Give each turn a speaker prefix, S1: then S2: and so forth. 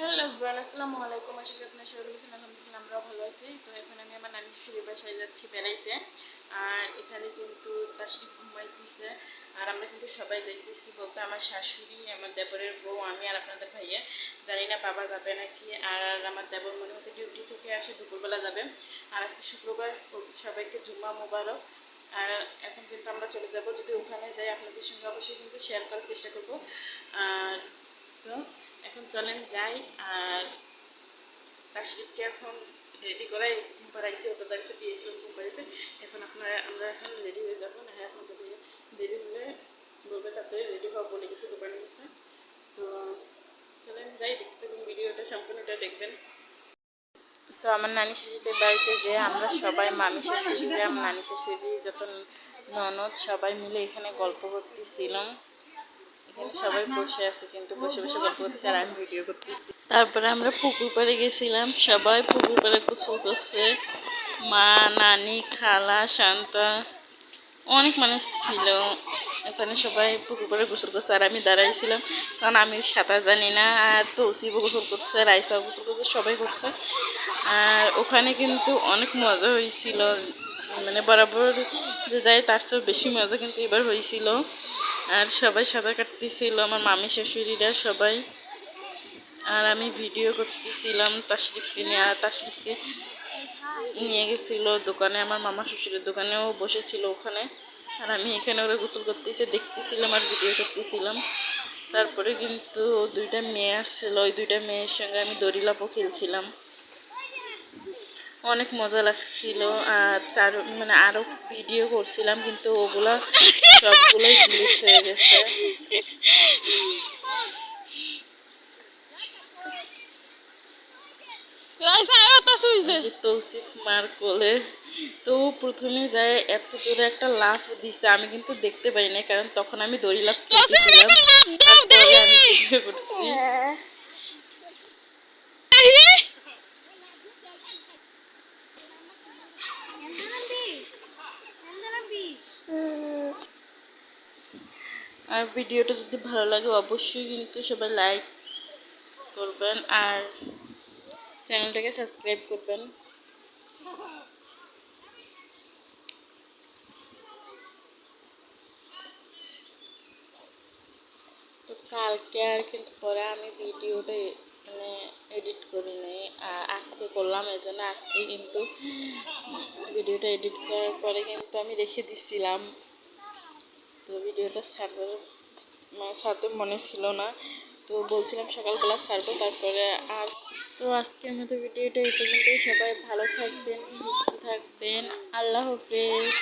S1: Hello bran আসসালামু আলাইকুম। আশা করি আপনার সবাই বলেছেন আলহামদুলিল্লাহ আমরাও ভালো আছি। তো এখন আমি আমার নানি শ্বশুরের বাসায় যাচ্ছি বেড়াইতে। আর এখানে কিন্তু তাশরিফ ঘুমাইতেছে। আর আমরা কিন্তু সবাই যাইতেছি বলতে আমার শাশুড়ি, আমার দেবরের বউ, আমি আর আপনাদের ভাইয়া। জানি না বাবা যাবে নাকি, আর আমার দেবর মনে হতে ডিউটি থেকে আসে, দুপুরবেলা যাবে। আর আজকে শুক্রবার সবাইকে জুম্মা মোবারক। আর এখন কিন্তু আমরা চলে যাব। যদি ওখানে যাই, আপনাদের সঙ্গে অবশ্যই কিন্তু শেয়ার করার চেষ্টা করব। আর তো এখন চলেন যাই, আর তাশরিফকে এখন রেডি করাই, ঘুম পাড়াইছে অত দাঁড়িয়েছে দিয়েছিলাম ঘুম পাড়াইছে। এখন আপনারা, আমরা এখন রেডি হয়ে যাব, না এখন যদি দেরি হলে বলবে তারপরে রেডি হওয়া বলে গেছে, দোকানে গেছে। তো চলেন যাই, দেখতে থাকুন ভিডিওটা, সম্পূর্ণটা দেখবেন। তো আমার নানি শাশুড়িদের বাড়িতে যে আমরা সবাই মামি আমার নানি শাশুড়ি যত ননদ, সবাই মিলে এখানে গল্প করতেছিলাম সবাই বসে আছে, কিন্তু বসে বসে গল্প আর আমি ভিডিও করতেছি। তারপরে আমরা পুকুর পাড়ে গেছিলাম, সবাই পুকুর পাড়ে গোসল করছে। মা, নানি, খালা, শান্তা, অনেক মানুষ ছিল। এখানে সবাই পুকুর পাড়ে গোসল করছে আর আমি দাঁড়াইছিলাম কারণ আমি সাঁতার জানি না, আর তৌসিবও গোসল করছে, রাইসাও গোসল করছে, সবাই করছে। আর ওখানে কিন্তু অনেক মজা হয়েছিল। মানে বরাবর যে যাই, তার চেয়েও বেশি মজা কিন্তু এবার হয়েছিল। আর সবাই সাঁতার কাটতেছিল, আমার মামি, শাশুড়িরা সবাই। আর আমি ভিডিও করতেছিলাম তাশরিফকে নিয়ে, আর তাশরিফকে নিয়ে গেছিল দোকানে, আমার মামা শ্বশুরের দোকানেও বসেছিল ওখানে। আর আমি এখানে ওরা গোসল করতেছে, দেখতেছিলাম আর ভিডিও করতেছিলাম। তারপরে কিন্তু দুইটা মেয়ে আসছিল, ওই দুইটা মেয়ের সঙ্গে আমি দড়িলাপও খেলছিলাম। অনেক মজা লাগছিল আর চার মানে আরও ভিডিও করছিলাম কিন্তু ওগুলা সবগুলোই ডিলিট হয়ে গেছে। তৌসিফ মার কোলে। তো প্রথমে যায় এত জোরে একটা লাফ দিছে আমি কিন্তু দেখতে পাই না কারণ তখন আমি দড়ি লাফ করছি আর ভিডিওটা যদি ভালো লাগে অবশ্যই কিন্তু সবাই লাইক করবেন আর চ্যানেলটাকে সাবস্ক্রাইব করবেন। তো কালকে আর কিন্তু পরে আমি ভিডিওটা মানে এডিট করি নাই আজকে করলাম, এই জন্য আজকে কিন্তু ভিডিওটা এডিট করার পরে কিন্তু আমি রেখে দিছিলাম। তো ভিডিওটা ছাড়বার মানে ছাড়তে মনে ছিল না। তো বলছিলাম সকালবেলা ছাড়বো তারপরে আর তো আজকের মতো ভিডিওটা এই পর্যন্তই। সবাই ভালো থাকবেন, সুস্থ থাকবেন। আল্লাহ হাফেজ।